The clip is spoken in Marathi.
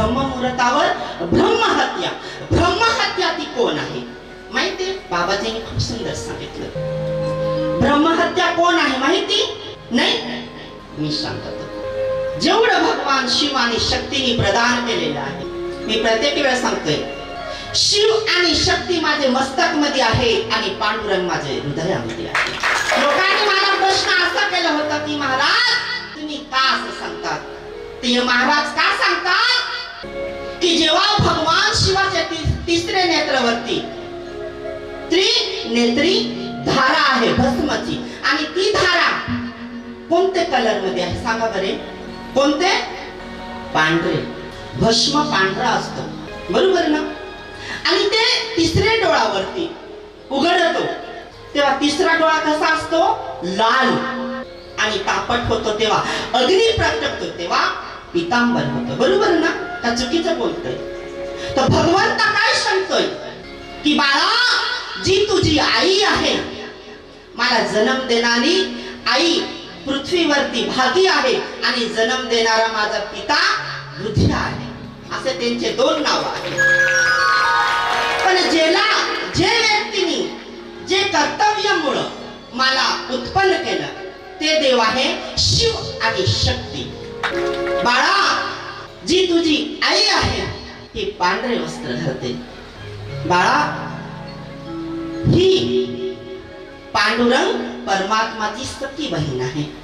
ब्रह्ममुहूर्तावर ब्रह्महत्या. ब्रह्महत्या ती कोण आहे? माहिती बाबाजींनी खूप सुंदर सांगितलं. ब्रह्महत्या कोण आहे माहिती? नाही? मी सांगतो जेवढं भगवान शिव आणि शक्तीने प्रदान केलेलं आहे मी प्रत्येक वेळ सांगतोय शिव आणि शक्ती माझे मस्तकमध्ये आहे आणि पांडुरंग माझे हृदयामध्ये आहे. लोकांनी मला प्रश्न असा केला होता की महाराज तुम्ही का असं सांगतात ते महाराज का सांगतात? तेव्हा जेव्हा भगवान शिवाच्या तिसरे नेत्रावरती त्रिनेत्री धारा आहे भस्माची. आणि ती धारा कोणते कलरमध्ये आहे सांगा बरे? कोणते? पांढरे. भस्म पांढरा असतो. बरोबर ना? आणि ते तिसऱ्या डोळावरती उघडतो. तेव्हा तिसरा डोळा कसा असतो? लाल. आणि तापट होतो तेव्हा. अग्नी प्रकटतो तेव्हा पितांबर होतो. बरोबर ना? आता चुकीचं बोलतोय. तर भगवंत काय सांगतोय? की बाळा जी तुझी आई आहे मला जन्म देणारी आई पृथ्वीवरती भागी आहे आणि जन्म देणारा माझा पिता वृद्धी आहे. असे त्यांचे दोन नाव आहेत. पण ज्याला जे व्यक्तीने जे कर्तव्यामुळं मला उत्पन्न केलं ते देव आहे शिव आणि शक्ती. जी तुझी आई आहे ती पांढरे वस्त्र धरते. बाळा ही पांडुरंग परमात्माची सखी बहीण आहे.